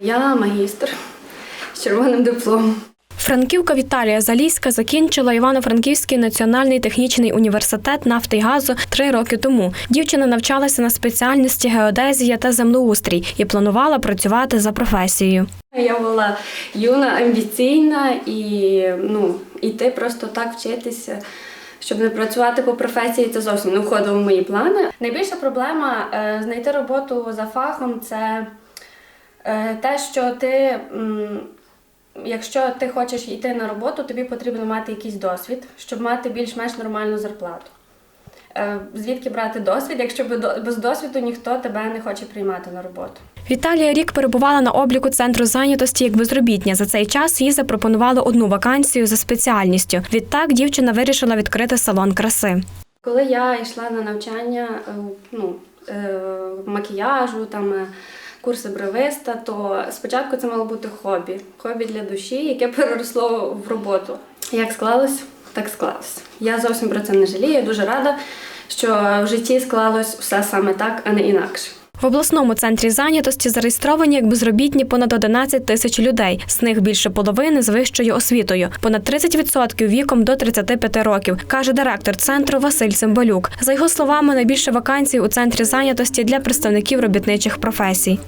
Я магістр з червоним дипломом. Франківка Віталія Заліська закінчила Івано-Франківський національний технічний університет нафти й газу три роки тому. Дівчина навчалася на спеціальності геодезія та землеустрій і планувала працювати за професією. Я була юна, амбіційна і ну, йти просто так вчитися, щоб не працювати по професії, це зовсім не входило в мої плани. Найбільша проблема е, знайти роботу за фахом це те, що ти. Якщо ти хочеш йти на роботу, тобі потрібно мати якийсь досвід, щоб мати більш-менш нормальну зарплату. Е, Звідки брати досвід, якщо без досвіду ніхто тебе не хоче приймати на роботу? Віталія рік перебувала на обліку центру зайнятості як безробітня. За цей час їй запропонували одну вакансію за спеціальністю. Відтак дівчина вирішила відкрити салон краси. Коли я йшла на навчання е, ну, е, макіяжу, там е, курси бровиста, то спочатку це мало бути хобі, хобі для душі, яке переросло в роботу. Як склалось, так склалось. Я зовсім про це не жалію. Дуже рада, що в житті склалось все саме так, а не інакше. В обласному центрі зайнятості зареєстровані як безробітні понад 11 тисяч людей. З них більше половини з вищою освітою, понад 30% віком до 35 років, каже директор центру Василь Цимбалюк. За його словами, найбільше вакансій у центрі зайнятості для представників робітничих професій.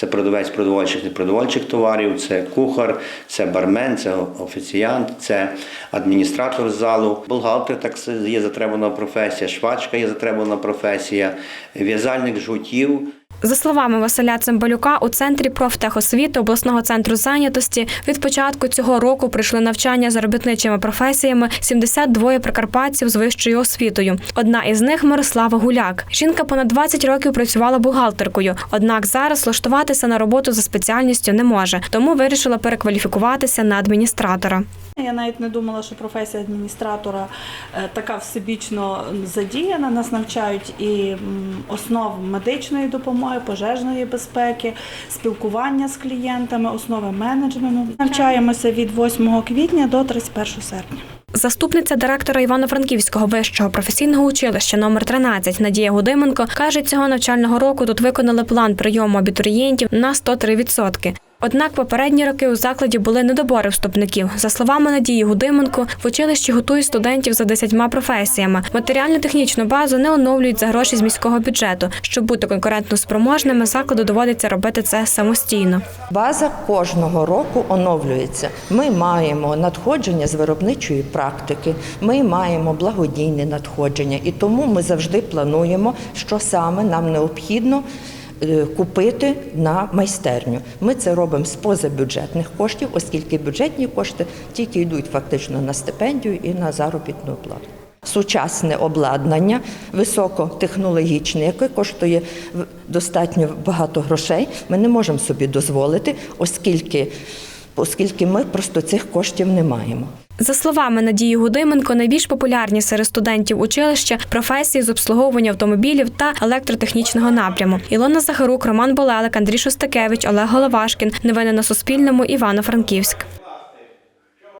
Це продавець продовольчих непродовольчих товарів, це кухар, це бармен, це офіціант, це адміністратор залу, бухгалтер так є затребувана професія, швачка є затребувана професія, в'язальник жгутів. За словами Василя Цимбалюка, у центрі профтехосвіти обласного центру зайнятості від початку цього року прийшли навчання за робітничими професіями 72 прикарпатців з вищою освітою. Одна із них Мирослава Гуляк. Жінка понад 20 років працювала бухгалтеркою, однак зараз влаштуватися на роботу за спеціальністю не може, тому вирішила перекваліфікуватися на адміністратора. Я навіть не думала, що професія адміністратора е, така всебічно задіяна. Нас навчають і основ медичної допомоги, пожежної безпеки, спілкування з клієнтами, основи менеджменту. Навчаємося від 8 квітня до 31 серпня. Заступниця директора Івано-Франківського вищого професійного училища номер 13 Надія Гудименко каже, цього навчального року тут виконали план прийому абітурієнтів на 103%. Однак попередні роки у закладі були недобори вступників. За словами Надії Гудименко, в училищі готують студентів за десятьма професіями. Матеріально-технічну базу не оновлюють за гроші з міського бюджету. Щоб бути конкурентно спроможними, закладу доводиться робити це самостійно. База кожного року оновлюється. Ми маємо надходження з виробничої практики, ми маємо благодійне надходження, і тому ми завжди плануємо, що саме нам необхідно. Е, Купити на майстерню. Ми це робимо з позабюджетних коштів, оскільки бюджетні кошти тільки йдуть фактично на стипендію і на заробітну плату. Сучасне обладнання, високотехнологічне, яке коштує достатньо багато грошей, ми не можемо собі дозволити, оскільки, оскільки ми просто цих коштів не маємо. За словами Надії Гудименко, найбільш популярні серед студентів училища професії з обслуговування автомобілів та електротехнічного напряму. Ілона Захарук, Роман Болелик, Андрій Шостакевич, Олег Головашкін. Новини на Суспільному. Івано-Франківськ.